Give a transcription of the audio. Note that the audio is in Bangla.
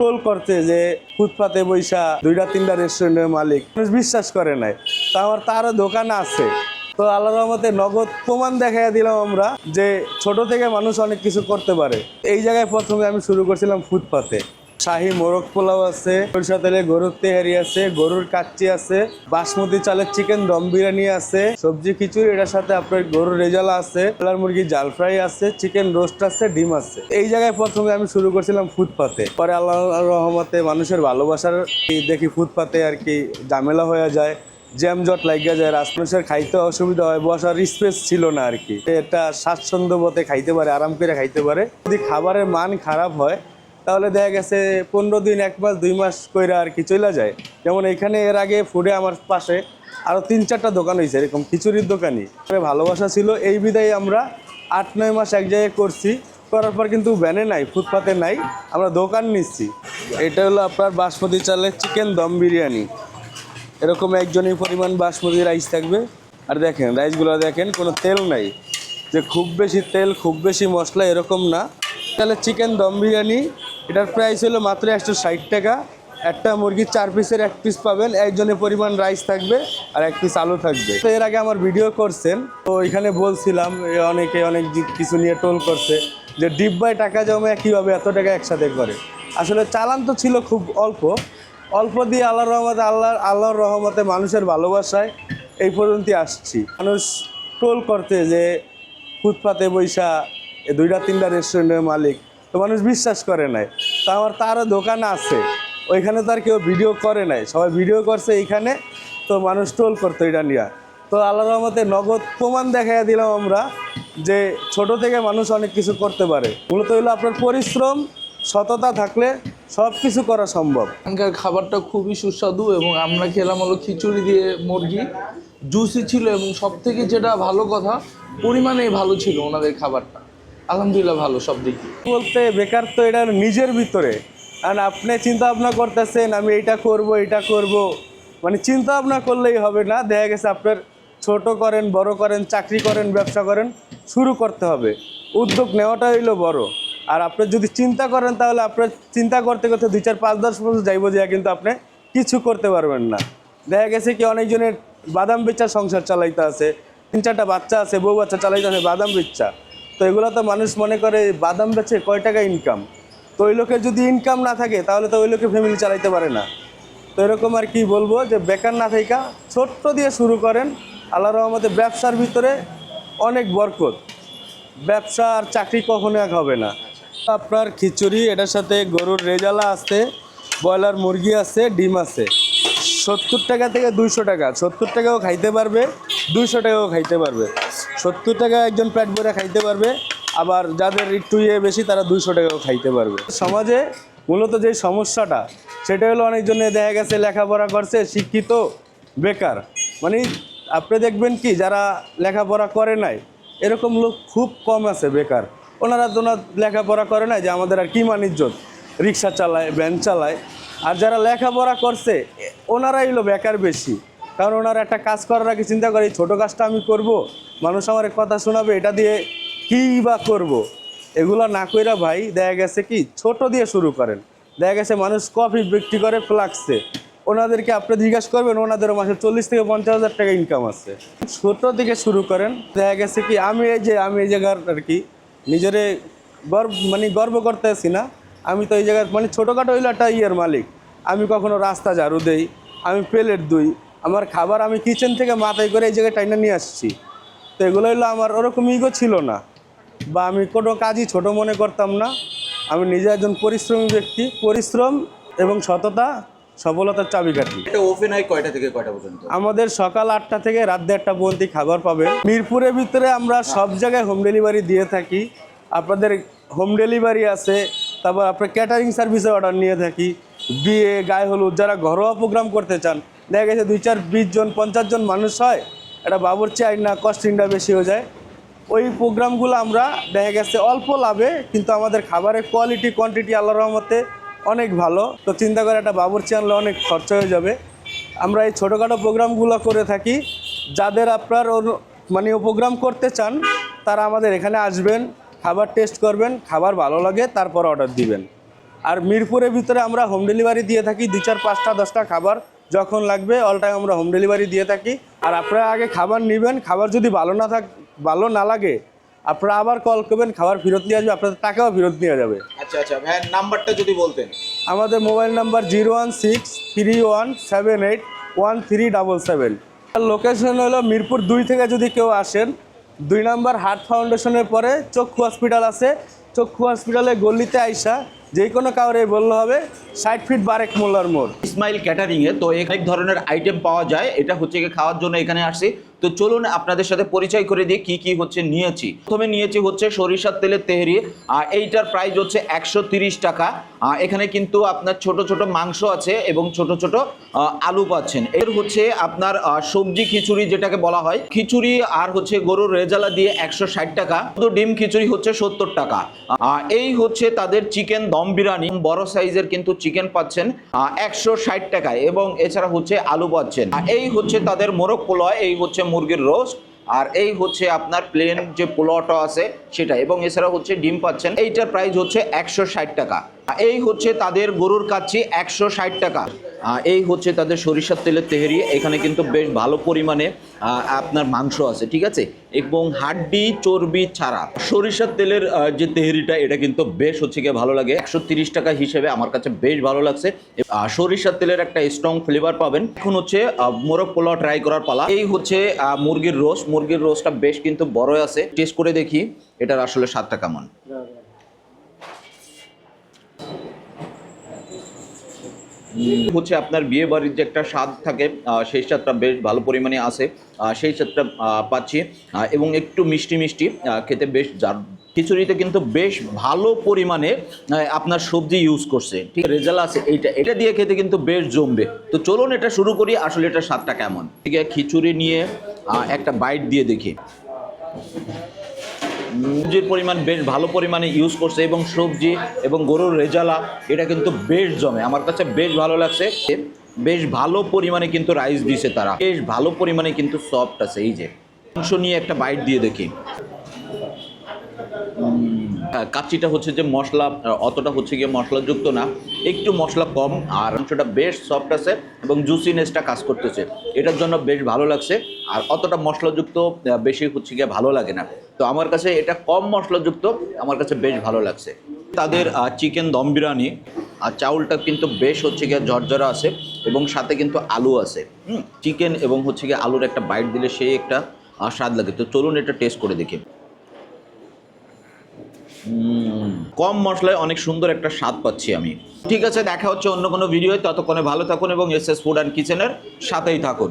টোল করতে যে ফুটপাতে বৈশা দুইটা, তিনটা রেস্টুরেন্টের মালিক। বিশ্বাস করে নাই। তা আমার তারও দোকান আছে। তো আল্লাহ রহমতে নগদ প্রমাণ দেখাইয়া দিলাম আমরা যে ছোট থেকে মানুষ অনেক কিছু করতে পারে। এই জায়গায় প্রথমে আমি শুরু করছিলাম ফুটপাতে। শাহি মোরগ পোলাও আছে, সরিষা তেলে গরুর তেহারি আছে, গরুর কাচ্চি আছে, বাসমতি চালের চিকেন দম বিরিয়ানি আছে, সবজি খিচুড়ি, এটার সাথে আপনার গরুর রেজালা আছে কলার মুরগি জাল ফ্রাই আছে চিকেন রোস্ট আছে, ডিম আছে। এই জায়গায় প্রথমে আমি শুরু করছিলাম ফুটপাতে। পরে আল্লাহ রহমতে মানুষের ভালোবাসার দেখি ফুটপাতে আর কি ঝামেলা হয়ে যায় জ্যাম জট লাগিয়া যায় রাজমানুষের খাইতে অসুবিধা হয়, বসার স্পেস ছিল না আর কি। এটা স্বাচ্ছন্দ্য মতে খাইতে পারে, আরাম করে খাইতে পারে। যদি খাবারের মান খারাপ হয় তাহলে দেখা গেছে পনেরো দিন, এক মাস, দুই মাস কইরা আর কি চলে যায়। যেমন এখানে এর আগে ফুডে আমার পাশে আরও তিন চারটা দোকান হয়েছে এরকম খিচুড়ির দোকানই। ভালোবাসা ছিল, এই বিদায় আমরা আট, নয় মাস এক জায়গায় করছি। করার পর কিন্তু ব্যানে নাই, ফুটপাতে নাই, আমরা দোকান নিচ্ছি। এটা হলো আপনার বাসমতি চালের চিকেন দম বিরিয়ানি। এরকম একজনই পরিমাণ বাসমতি রাইস থাকবে। আর দেখেন রাইসগুলো দেখেন, কোনো তেল নাই। যে খুব বেশি তেল, খুব বেশি মশলা এরকম না। তাহলে চিকেন দম বিরিয়ানি এটার প্রাইস হলো মাত্র একশো ষাট টাকা। একটা মুরগির চার পিসের এক পিস পাবেন, একজনের পরিমাণ রাইস থাকবে আর এক পিস আলু থাকবে। তো এর আগে আমার ভিডিও করছেন, তো এখানে বলছিলাম অনেকে অনেক কিছু নিয়ে টোল করছে যে ডিব্বায় টাকা জমে কীভাবে এত টাকা একসাথে করে। আসলে চালান তো ছিল খুব অল্প অল্প দিয়ে আল্লাহর রহমতে আল্লাহ আল্লাহর রহমতে মানুষের ভালোবাসায় এই পর্যন্তই আসছি। মানুষ টোল করতে যে ফুটপাতে বৈশা দুইটা, তিনটা রেস্টুরেন্টের মালিক তো মানুষ বিশ্বাস করে নাই। তা আমার তারও দোকান আছে, ওইখানে তো আর কেউ ভিডিও করে নাই। সবাই ভিডিও করছে এইখানে, তো মানুষ টোল করতো এটা নিয়ে। তো আল্লাহ রহমতে নগদ প্রমাণ দেখাইয়া দিলাম আমরা যে ছোট থেকে মানুষ অনেক কিছু করতে পারে। মূলত হলো আপনার পরিশ্রম, সততা থাকলে সব কিছু করা সম্ভব। এখানকার খাবারটা খুবই সুস্বাদু এবং আমরা খেলাম হলো খিচুড়ি দিয়ে মুরগি। জুসি ছিল এবং সব থেকে যেটা ভালো কথা পরিমাণে ভালো ছিল ওনাদের খাবারটা। আলহামদুলিল্লাহ ভালো, সব দিক। বলতে বেকার তো এটা নিজের ভিতরে। আর আপনি চিন্তা ভাবনা করতেছেন, আমি এইটা করব এটা করব। মানে চিন্তা ভাবনা করলেই হবে না, দেখা গেছে আপনার ছোট করেন, বড় করেন, চাকরি করেন, ব্যবসা করেন, শুরু করতে হবে। উদ্যোগ নেওয়াটা হইল বড়। আর আপনি যদি চিন্তা করেন, তাহলে আপনার চিন্তা করতে করতে দুই চার পাঁচ দশ বছর যাইব যে কিন্তু আপনি কিছু করতে পারবেন না। দেখা গেছে কি অনেকজনের বাদাম বেচা সংসার চালাইতে আছে, তিন চারটা বাচ্চা আছে, বউ বাচ্চা চালাইতে আছে, বাদাম বেচা। তো এগুলো তো মানুষ মনে করে বাদাম বেচে কয় টাকা ইনকাম তো ওই লোকের যদি ইনকাম না থাকে, তাহলে তো ওই লোকে ফ্যামিলি চালাইতে পারে না। তো এরকম আর কি বলব যে, বেকার না থাকা ছোট্ট দিয়ে শুরু করেন। আল্লাহ রহমতে ব্যবসার ভিতরে অনেক বরকত। ব্যবসা আর চাকরি কখনো এক হবে না। আপনার খিচুড়ি, এটার সাথে গরুর রেজালা আছে, ব্রয়লার মুরগি আছে, ডিম আছে। সত্তর টাকা থেকে দুইশো টাকা, সত্তর টাকাও খাইতে পারবে, দুইশো টাকাও খাইতে পারবে। সত্তর টাকা একজন পেট ভরে খাইতে পারবে, আবার যাদের একটু ইয়ে বেশি, তারা দুইশো টাকাও খাইতে পারবে। সমাজে মূলত যে সমস্যাটা, সেটা হলো অনেকজনে দেখা গেছে লেখাপড়া করছে, শিক্ষিত, বেকার। মানে আপনি দেখবেন কি, যারা লেখাপড়া করে নাই, এরকম লোক খুব কম আছে বেকার। ওনারা তো লেখাপড়া করে নাই যে আমাদের আর কি মানিজ্যত রিক্সা চালায়, ভ্যান চালায়। আর যারা লেখাপড়া করছে ওনারাই হলো বেকার বেশি। কারণ ওনারা একটা কাজ করার আগে চিন্তা করে, এই ছোটো কাজটা আমি করব, মানুষ আমার কথা শোনাবে, এটা দিয়ে কী বা করব। এগুলো না কইরা ভাই, দেখা গেছে কি, ছোট দিয়ে শুরু করেন। দেখা গেছে মানুষ কফি বিক্রি করে ফ্লাক্সে। ওনাদেরকে আপনি জিজ্ঞাসা করবেন ওনাদের মাসে চল্লিশ থেকে পঞ্চাশ হাজার টাকা ইনকাম আছে। ছোট থেকে শুরু করেন, দেখা গেছে কি, আমি এই যে, আমি এই জায়গার আর কি, নিজেরে গর্ব মানে গর্ব করতে আসি না। আমি তো এই জায়গার মানে ছোটোখাটো হইল একটা ইয়ের মালিক। আমি কখনো রাস্তা ঝাড়ু দেই, আমি প্লেট দুই আমার খাবার আমি কিচেন থেকে মাথায় করে এই জায়গায় টাইনা নিয়ে আসছি। তো এগুলো হলো আমার ওরকম ইগো ছিল না। বা আমি কোনো কাজই ছোট মনে করতাম না। আমি নিজে একজন পরিশ্রমী ব্যক্তি। পরিশ্রম এবং সততা সফলতার চাবিকাঠি। এটা ওপেন হয় কয়টা থেকে কয়টা পর্যন্ত? আমাদের সকাল আটটা থেকে রাত দেড়টা পর্যন্ত খাবার পাবে। মিরপুরের ভিতরে আমরা সব জায়গায় হোম ডেলিভারি দিয়ে থাকি। আপনাদের হোম ডেলিভারি আছে তারপর আপনার ক্যাটারিং সার্ভিসে অর্ডার নিয়ে থাকি। বিয়ে গায়ে হলুদ যারা ঘরোয়া প্রোগ্রাম করতে চান দেখা গেছে দুই চার বিশ জন, পঞ্চাশ জন মানুষ হয় এটা বাবুরচি আইন না কস্টিংটা বেশি হয়ে যায়। ওই প্রোগ্রামগুলো আমরা দেখা গেছে অল্প লাভে, কিন্তু আমাদের খাবারের কোয়ালিটি কোয়ান্টিটি আল্লাহ রহমতে অনেক ভালো। তো চিন্তা করে একটা বাবুরচি আনলে অনেক খরচা হয়ে যাবে। আমরা এই ছোটোখাটো প্রোগ্রামগুলো করে থাকি। যাদের আপনার মানে প্রোগ্রাম করতে চান, তারা আমাদের এখানে আসবেন, খাবার টেস্ট করবেন, খাবার ভালো লাগে, তারপর অর্ডার দিবেন। আর মিরপুরের ভিতরে আমরা হোম ডেলিভারি দিয়ে থাকি দু চার পাঁচটা, দশটা খাবার। যখন লাগবে অল টাইম আমরা হোম ডেলিভারি দিয়ে থাকি। আর আপনারা আগে খাবার নেবেন খাবার যদি ভালো না থাক ভালো না লাগে আপনারা আবার কল করবেন খাবার ফেরত নিয়ে আসবে আপনাদের টাকাও ফেরত নিয়ে যাবে। আচ্ছা আচ্ছা নাম্বারটা যদি বলতেন। আমাদের mobile number zero one six three one seven eight one three double seven. Location হলো মিরপুর দুই থেকে যদি কেউ আসেন দুই নাম্বার হার্ট ফাউন্ডেশনের পরে চক্ষু হসপিটাল আছে। চক্ষু হসপিটালে গল্লিতে আইসা যে কোনো কাউরে বললে হবে, ষাট ফিট বারেক মোল্লার মোড়। ইসমাইল ক্যাটারিং এ তো অনেক ধরনের আইটেম পাওয়া যায়, এটা হচ্ছে খাওয়ার জন্য এখানে আসছি। তো চলুন আপনাদের সাথে পরিচয় করে দিই কি কি হচ্ছে নিয়েছি। প্রথমে নিয়েছি হচ্ছে সরিষার তেলের তেহরি, আর এইটার প্রাইস হচ্ছে একশো টাকা। এখানে কিন্তু আপনার ছোট ছোট মাংস আছে এবং ছোট ছোট আলু পাচ্ছেন। এর হচ্ছে আপনার সবজি খিচুড়ি যেটাকে বলা হয়। খিচুড়ি আর হচ্ছে গরুর রেজালা দিয়ে একশো ষাট টাকা। শুধু ডিম খিচুড়ি হচ্ছে সত্তর টাকা। এই হচ্ছে তাদের চিকেন দম। বিরিয়ানি বড় সাইজের কিন্তু চিকেন পাচ্ছেন একশো ষাট টাকায় এবং এছাড়া হচ্ছে আলু পাচ্ছেন এই হচ্ছে তাদের মোরগ পোলয় এই হচ্ছে মুরগির রোস্ট, আর এই হচ্ছে আপনার প্লেন যে পোলাওটা আছে সেটা, এবং এছাড়া হচ্ছে ডিম পাচ্ছেন, এইটার প্রাইস হচ্ছে একশো ষাট টাকা। এই হচ্ছে তাদের গরুর কাচ্ছি একশো ষাট টাকা। এই হচ্ছে তাদের সরিষার তেলের তেহেরি। এখানে কিন্তু বেশ ভালো পরিমাণে আপনার মাংস আছে, ঠিক আছে? এবং হাড্ডি, চর্বি ছাড়া। সরিষার তেলের যে তেহেরিটা, এটা কিন্তু বেশ হচ্ছে গিয়ে ভালো লাগে। একশো টাকা হিসেবে আমার কাছে বেশ ভালো লাগছে। সরিষার তেলের একটা স্ট্রং ফ্লেভার পাবেন। এখন হচ্ছে মোরগ পোলাও ট্রাই করার পালা। এই হচ্ছে মুরগির রোস্ট মুরগির রোস্টটা বেশ কিন্তু বড় আছে। টেস্ট করে দেখি, এটার আসলে স্বাদটা কেমন। হচ্ছে আপনার বিয়ে বাড়ির যে একটা স্বাদ থাকে সেই স্বাদটা বেশ ভালো পরিমাণে আসে সেই স্বাদটা পাচ্ছি এবং একটু মিষ্টি মিষ্টি খেতে বেশ জার- খিচুড়িতে কিন্তু বেশ ভালো পরিমাণে আপনার সবজি ইউজ করছে। ঠিক রেজাল্ট আছে এইটা। এটা দিয়ে খেতে কিন্তু বেশ জমবে। তো চলুন এটা শুরু করি, আসলে এটা স্বাদটা কেমন। ঠিক আছে খিচুড়ি নিয়ে একটা বাইট দিয়ে দেখি। সবজির পরিমাণ বেশ ভালো পরিমাণে ইউজ করছে এবং সবজি এবং গরুর রেজালা, এটা কিন্তু বেশ জমে। আমার কাছে বেশ ভালো লাগছে। বেশ ভালো পরিমাণে কিন্তু রাইস দিছে তারা। বেশ ভালো পরিমাণে কিন্তু সফট আছে। এই যে অংশ নিয়ে একটা বাইট দিয়ে দেখি। কাচ্চিটা হচ্ছে যে মশলা অতটা হচ্ছে গিয়ে মশলাযুক্ত না, একটু মশলা কম, আর মাংসটা বেশ সফট আছে এবং জুসিনেসটা কাজ করতেছে। এটার জন্য বেশ ভালো লাগছে, আর অতটা মশলাযুক্ত বেশি হচ্ছে গিয়ে ভালো লাগে না। তো আমার কাছে এটা কম মশলাযুক্ত, আমার কাছে বেশ ভালো লাগছে। তাদের চিকেন দম বিরিয়ানি, আর চাউলটা কিন্তু বেশ হচ্ছে গিয়ে ঝরঝরা আছে এবং সাথে কিন্তু আলু আছে। চিকেন এবং হচ্ছে গিয়ে আলুর একটা বাইট দিলে সেই একটা স্বাদ লাগে। তো চলুন এটা টেস্ট করে দেখি। কম মশলায় অনেক সুন্দর একটা স্বাদ পাচ্ছি আমি। ঠিক আছে, দেখা হচ্ছে অন্য কোনো ভিডিও ততক্ষণে ভালো থাকুন এবং এস এস ফুড অ্যান্ড কিচেনের সাথেই থাকুন।